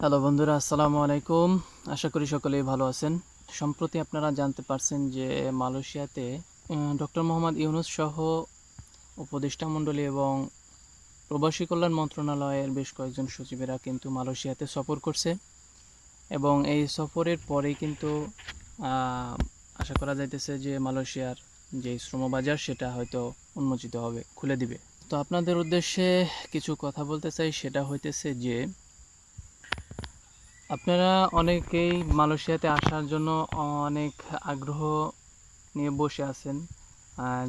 Hello বন্ধুরা, আসসালামু আলাইকুম। আশা করি সকলেই ভালো আছেন। সম্প্রতি আপনারা জানতে পারছেন যে মালয়েশিয়াতে ডক্টর মোহাম্মদ ইউনুস সহ উপদেষ্টা মণ্ডলী এবং প্রবাসী কল্যাণ মন্ত্রণালয়ের বেশ কয়েকজন সচিবেরা কিন্তু মালয়েশিয়াতে সফর করছে এবং এই সফরের পরেই কিন্তু আশা করা যাইতেছে যে মালয়েশিয়ার যে শ্রমবাজার সেটা হয়তো উন্মোচিত হবে, খুলে দিবে। তো আপনাদের উদ্দেশ্যে কিছু কথা বলতে চাই, সেটা হইতেছে যে আপনারা অনেকেই মালয়েশিয়াতে আসার জন্য অনেক আগ্রহ নিয়ে বসে আছেন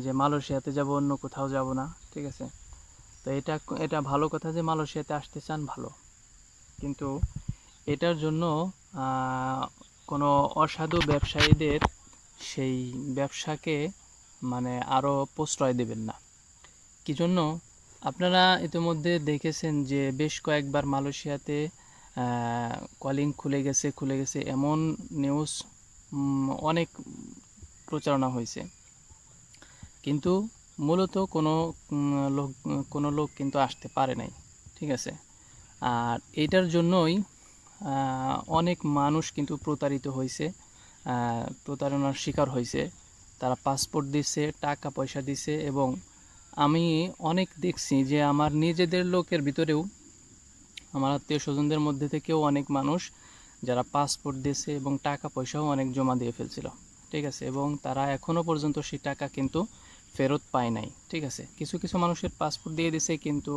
যে মালয়েশিয়াতে যাব, অন্য কোথাও যাব না, ঠিক আছে? তো এটা এটা ভালো কথা যে মালয়েশিয়াতে আসতে চান, ভালো। কিন্তু এটার জন্য কোনো অসাধু ব্যবসায়ীদের সেই ব্যবসাকে মানে আরও প্রশ্রয় দেবেন না। কি জন্য? আপনারা ইতিমধ্যে দেখেছেন যে বেশ কয়েকবার মালয়েশিয়াতে কলিং খুলে গেছে খুলে গেছে এমন নিউজ অনেক প্রচারণা হয়েছে। কিন্তু মূলত কোনো লোক কোনো লোক কিন্তু আসতে পারে নাই, ঠিক আছে? আর এটার জন্যই অনেক মানুষ কিন্তু প্রতারিত হয়েছে প্রতারণার শিকার হয়েছে। তারা পাসপোর্ট দিছে, টাকা পয়সা দিছে এবং আমি অনেক দেখছি যে আমার নিজেদের লোকের ভিতরেও আমার আত্মীয় স্বজনদের মধ্যে থেকেও অনেক মানুষ যারা পাসপোর্ট দিয়েছে এবং টাকা পয়সাও অনেক জমা দিয়ে ফেলছিল, ঠিক আছে? এবং তারা এখনও পর্যন্ত সেই টাকা কিন্তু ফেরত পায় নাই, ঠিক আছে? কিছু কিছু মানুষের পাসপোর্ট দিয়ে দিছে কিন্তু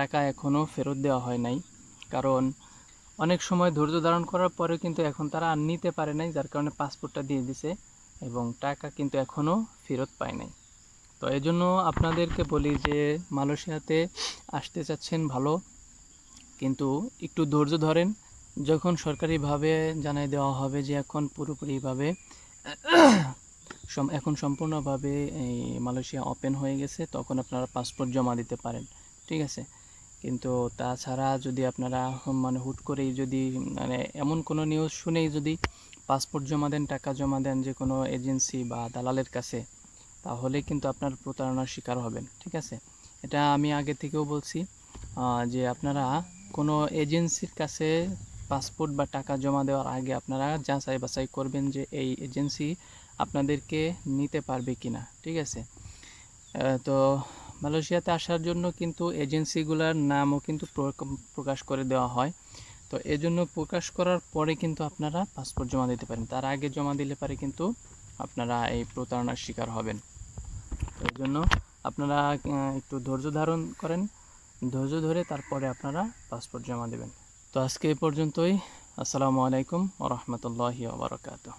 টাকা এখনও ফেরত দেওয়া হয় নাই। কারণ অনেক সময় ধৈর্য ধারণ করার পরেও কিন্তু এখন তারা আর নিতে পারে নাই, যার কারণে পাসপোর্টটা দিয়ে দিছে এবং টাকা কিন্তু এখনও ফেরত পায় নাই। তো এই জন্য আপনাদেরকে বলি যে মালয়েশিয়াতে আসতে চাচ্ছেন ভালো কিন্তু একটু ধৈর্য ধরেন, যখন সরকারিভাবে জানাই দেওয়া হবে যে এখন পুরোপুরিভাবে এখন সম্পূর্ণভাবে এই মালয়েশিয়া ওপেন হয়ে গেছে, তখন আপনারা পাসপোর্ট জমা দিতে পারেন, ঠিক আছে? কিন্তু তাছাড়া যদি আপনারা মানে হুট করেই যদি মানে এমন কোনো নিউজ শুনেই যদি পাসপোর্ট জমা দেন, টাকা জমা দেন যে কোনো এজেন্সি বা দালালের কাছে, তাহলে কিন্তু আপনার প্রতারণার শিকার হবেন, ঠিক আছে? এটা আমি আগে থেকেও বলছি যে আপনারা কোনো এজেন্সির কাছে পাসপোর্ট বা টাকা জমা দেওয়ার আগে আপনারা যাচাই বাছাই করবেন যে এই এজেন্সি আপনাদেরকে নিতে পারবে কিনা, ঠিক আছে? তো মালয়েশিয়াতে আসার জন্য কিন্তু এজেন্সিগুলোর নামও কিন্তু প্র- প্রকাশ করে দেওয়া হয়। তো এজন্য প্রকাশ করার পরে কিন্তু আপনারা পাসপোর্ট জমা দিতে পারেন। তার আগে জমা দিলে পারে কিন্তু আপনারা এই প্রতারণার শিকার হবেন। তো এই জন্য আপনারা একটু ধৈর্য ধারণ করেন। ধৈর্য ধরে তারপরে আপনারা পাসপোর্ট জমা দেবেন। তো আজকে এ পর্যন্তই। আসসালামু আলাইকুম ওরহমতুল্লাহি ওবরাকাতুহ